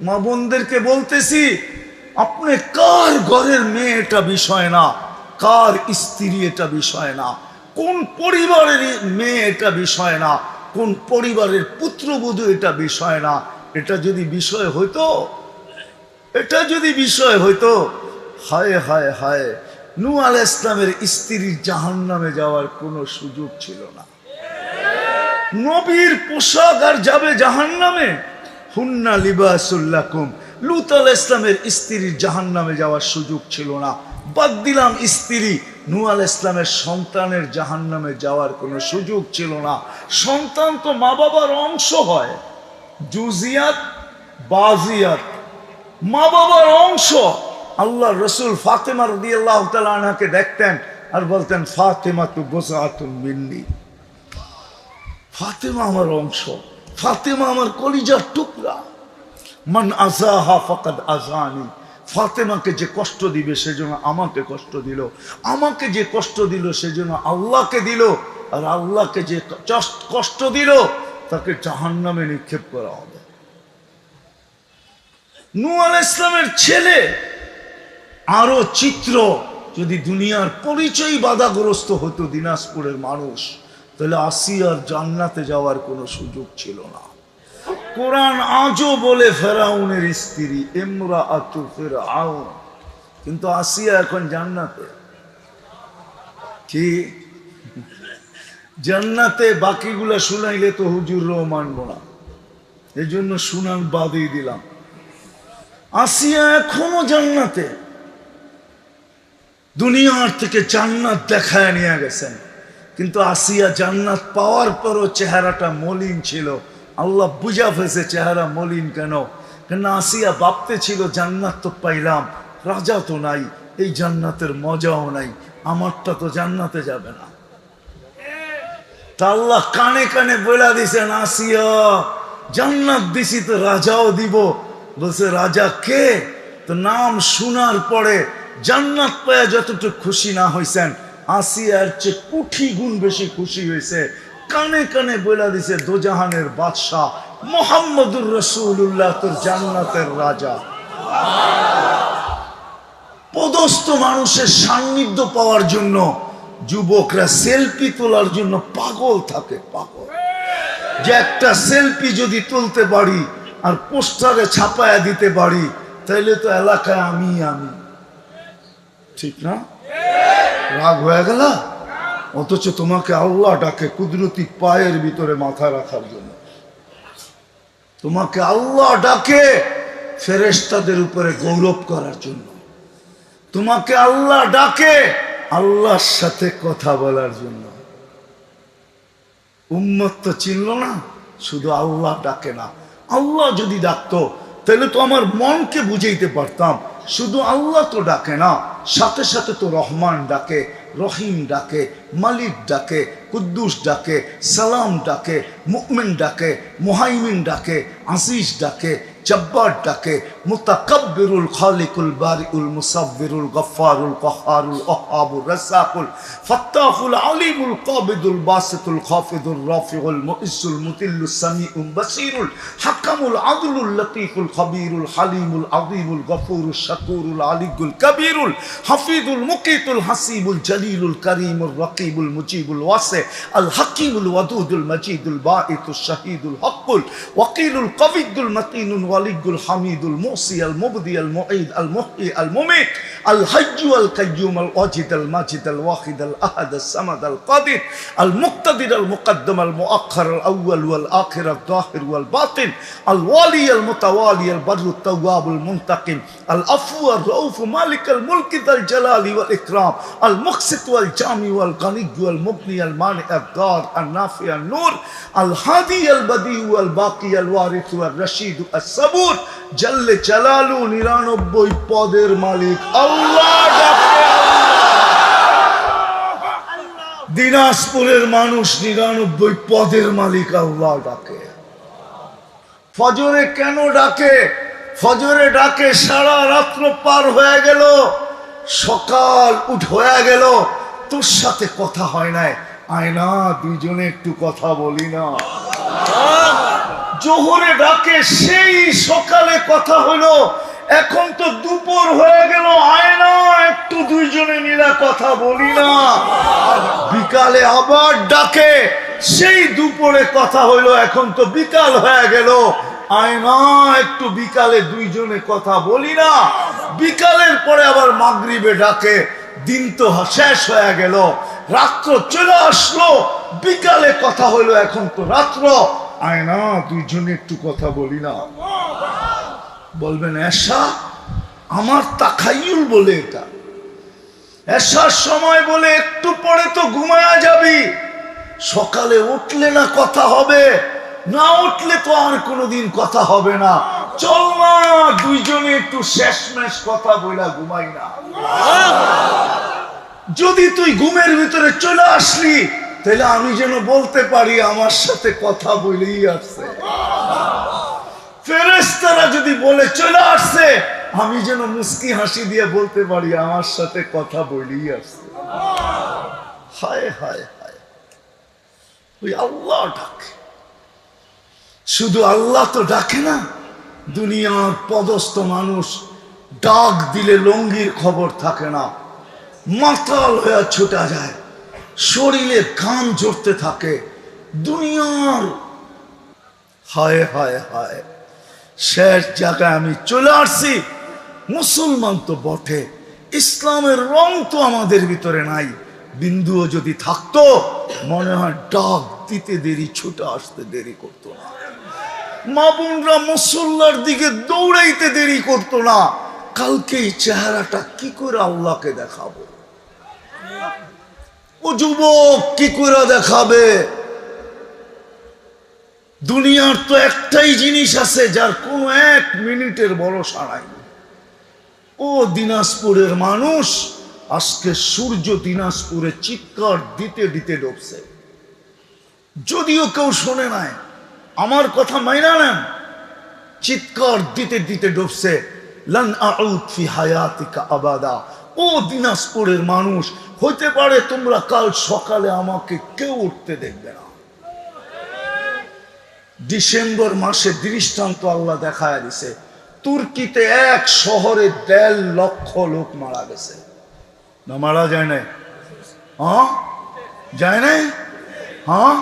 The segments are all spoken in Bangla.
মা বোনদেরকে বলতেছি, আপনি কার ঘরের মেয়ে এটা বিষয় না? কার স্ত্রী এটা বিষয় না? কোন পরিবারের মেয়ে এটা বিষয় না? কোন পরিবারের পুত্রবধূ এটা বিষয় না? এটা যদি বিষয় হইতো, এটা যদি বিষয় হইতো, হায় হায় হায় নু আল ইসলামের স্ত্রীর জাহান নামে যাওয়ার কোনো সুযোগ ছিল না। নবীর পোশাক আর যাবে জাহান নামে হুন্না লিবাসুল্লাকুম লুত আল ইসলামের স্ত্রীর জাহান নামে যাওয়ার সুযোগ ছিল না। বাদ দিলাম স্ত্রী নু আল ইসলামের সন্তানের জাহান নামে যাওয়ার কোনো সুযোগ ছিল না। সন্তান তো মা বাবার অংশ হয়। জুজিয়াত, বাজিয়াত মা বাবার অংশ। আল্লাহ রসুল ফাতেমা রদি আল্লাহ তালাকে দেখতেন আর বলতেন ফাতেমা তু বোসাতুন মিন্নি। ফাতেমা আমার অংশ। ফাতেমা আমার কলিজার টুকরা। মান আজাহা ফকাদ আজানি ফাতেমাকে যে কষ্ট দিবে সেজন্য আমাকে কষ্ট দিল। আমাকে যে কষ্ট দিল সেজন্য আল্লাহকে দিল। আর আল্লাহকে যে কষ্ট- দিল, তাকে জাহান্নামে নিক্ষেপ করা হবে। নু আল ইসলামের ছেলে আরও চিত্র, যদি দুনিয়ার পরিচয় বাধাগ্রস্ত হতো দিনাজপুরের মানুষ তাহলে আসিয়ার জান্নাতে যাওয়ার কোনো সুযোগ ছিল না। কোরআন আজও বলে ফেরাউনের স্ত্রী এমরা আতু ফেরাউন কিন্তু আসিয়া এখন জান্নাতে। কি? জান্নাতে বাকিগুলা শুনাইলে তো হুজুররাও মানব না। এই জন্য শুনান বাদই দিলাম। আসিয়া এখনও জান্নাতে। দুনিয়ার থেকে জান্নাত দেখায় নিয়ে গেছেন। কিন্তু আসিয়া জান্নাত পাওয়ার পরও চেহারাটা মলিন ছিল। আল্লাহ বুঝা ফেসে চেহারা মলিন কেন? কেন আসিয়া ভাবতে ছিল জান্নাত তো পাইলাম, রাজা তো নাই, এই জান্নাতের মজাও নাই, আমারটা তো জান্নাতে যাবে না। তা আল্লাহ কানে কানে বলে দিছেন, আসিয়া, জান্নাত দিছি তো রাজাও দিব। বলছে, রাজা কে? তো নাম শোনার পরে জান্নাত পায়া যতটুকু খুশি না হইছেন আসিয়ার চেয়ে কুঠি গুণ বেশি খুশি হয়েছে কানে কানে বলে দিছে, দোজাহানের বাদশাহ মোহাম্মদুর রসুল্লাহ তোর জান্নাতের রাজা। পদস্থ মানুষের সান্নিধ্য পাওয়ার জন্য যুবকরা সেলফি তোলার জন্য পাগল থাকে, পাগল। যে একটা সেলফি যদি তুলতে পারি আর পোস্টারে ছাপায়া দিতে পারি, তাইলে তো এলাকায় আমি আমি ঠিক না? রাগ হয়ে গেল? অথচ তোমাকে আল্লাহ ডাকে কুদরতি পায়ের ভিতরে মাথা রাখার জন্য। তোমাকে আল্লাহ ডাকে ফেরেশতাদের উপরে গৌরব করার জন্য। তোমাকে আল্লাহ ডাকে আল্লাহর সাথে কথা বলার জন্য। উম্মত তো চিনল না, শুধু আল্লাহ ডাকে না। আল্লাহ যদি ডাকতো, তাহলে তো আমার মনকে বুঝাইতে পারতাম শুধু আল্লাহ তো ডাকে না, সাথে সাথে তো রহমান ডাকে, রহিম ডাকে, মালিক ডাকে, কুদ্দুস ডাকে, সালাম ডাকে মুকমিন ডাকে, মোহাইমিন ডাকে আসিস ডাকে, জব্বার ডাকে মুতাকাব্বিরুল খালিকুল বারিউল মুসাব্বিরুল গফফারুল কহারুল ওহাবুর রাসাকুল ফাত্তাহুল আলিমুল কাবিদুল বাসিতুল খাফিদুল রাফিউল মুইসুল মুতিল্লুস সামিউল বাসিরুল হাকামুল আদলুল লতীফুল খবীরুল হালিমুল আযীমুল গফুরুল শাকুরুল আলিগুল কবীরুল হাফিজুল মুকিতুল হাসিবুল জলিলুল করিমুল রকিবুল মুজিবুল ওয়াসি আল হাকিমুল ওয়াদুদুল মজিদুল বাঈতুল শাহীদুল হকুল ওয়াকিলুল কবিদুল মতিনুল ওয়ালিগুল হামিদুল মুসি المحصي المبدي المعيد المحيي المميت الحج والقيوم الواجد الماجد الواحد الأحد الصمد القادر المقتدر المقدم المؤخر الأول والآخر الظاهر والباطن الوالي المتوالي البر التواب المنتقم العفو الرؤوف مالك الملك ذا الجلال والإكرام المقسط والجامع والغني والمغني المانع الدار النافع النور الهادي البديع الباقي الوارث والرشيد الصبور جل জালালু নিরানব্বই পদের মালিক আল্লাহ। দিনাজপুরের মানুষ নিরানব্বই পদের মালিক আল্লাহ ডাকে। ফজরে কেন ডাকে? ফজরে ডাকে, সারা রাত্র পার হয়ে গেল, সকাল উঠ হয়ে গেল, তোর সাথে কথা হয় নাই। আয়না, দুইজনে একটু কথা বলি না। জোহরে ডাকে সেই সকালে কথা হলো, এখন তো দুপুর হয়ে গেল আয় না একটু দুইজনে মিলা কথা বলি না। বিকালে আবার ডাকে, সেই দুপুরে কথা হইল এখন তো বিকাল হয়ে গেল। আয় না একটু বিকালে দুইজনে কথা বলি না। বিকালের পরে আবার মাগরিবে ডাকে, দিন তো শেষ হয়ে গেল, রাত্র চলে আসলো, বিকালে কথা হইল এখন তো রাত্র। আয় না দুইজনে একটু কথা বলি না। বলবেন এসা আমার তাখাইল বলে এটা। এসার সময় বলে একটু পরে তো ঘুমায়া যাবি। সকালে উঠলে না কথা হবে না উঠলে তো আর কোনোদিন কথা হবে না। চল না দুইজনে একটু শেষমেশ কথা বইলা ঘুমাই না। যদি তুই ঘুমের ভিতরে চলে আসলি তাহলে আমি যেন বলতে পারি, আমার সাথে কথা বলেই আসছে। ফেরেস্তারা যদি বলে, চলে আসছে, আমি যেন মুস্কি হাসি দিয়ে বলতে পারি, আমার সাথে কথা বলেই আসছে। হায় হায় হায়। ওই আল্লাহ ডাকে। শুধু আল্লাহ তো ডাকে না, দুনিয়ার পদস্থ মানুষ ডাক দিলে লঙ্গির খবর থাকে না। মাতাল হয়ে ছোটা যায়। শরীরে ঘাম ঝরতে থাকে, দুনিয়ার, হায় হায় হায়। শেষ জায়গায় আমি চলে আসছি, মুসলমান তো বটে, ইসলামের রং তো আমাদের ভিতরে নাই। বিন্দুও যদি থাকতো, মনে হয় ডাক দিতে দেরি, ছুটে আসতে দেরি করতো না। মা বোনরা মুসল্লার দিকে দৌড়াইতে দেরি করতো না। কালকে এই চেহারাটা কি করে আল্লাহকে দেখাবো? ও যুবক কি করে দেখাবে? দুনিয়ার তো একটাই জিনিস আছে যার কোনো এক মিনিটের ভরসা নাই। ও দিনাজপুরের মানুষ, আজকে সূর্য দিনাজপুরে চিৎকার দিতে দিতে ডুবছে। যদিও কেউ শোনে নাই, আমার কথা মাইনা নেন, চিৎকার দিতে দিতে ডুবছে। লান আউদ ফি হায়াতিকা আবাদা। ও দিনাজপুরের মানুষ হইতে পারে তোমরা কাল সকালে আমাকে কেউ উঠতে দেখবে না। ডিসেম্বর মাসে দৃষ্টান্ত আল্লাহ দেখায় দিছে, তুর্কিতে এক শহরে দেড় লক্ষ লোক মারা গেছে। না, মারা যায় নাই? হ্যাঁ? যায় নাই? হ্যাঁ?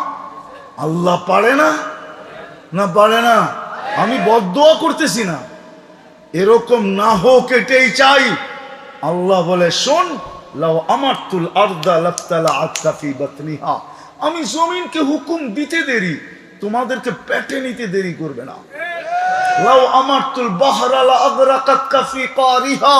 আল্লাহ পারে না? না, পারে না। আমি বদোয়া করতেছি না। এরকম না হোক এটাই চাই। আল্লাহ বলে, শোন লাও আমার তুল আর্দা লাফতালা আত্মাফি বাতনিহা। আমি জমিনকে হুকুম দিতে দেরি, তোমাদেরকে পেটে নিতে দেরি করবে না। লাও আমার তুল বাহারালা আগ্রাকাত কাফি কারিহা।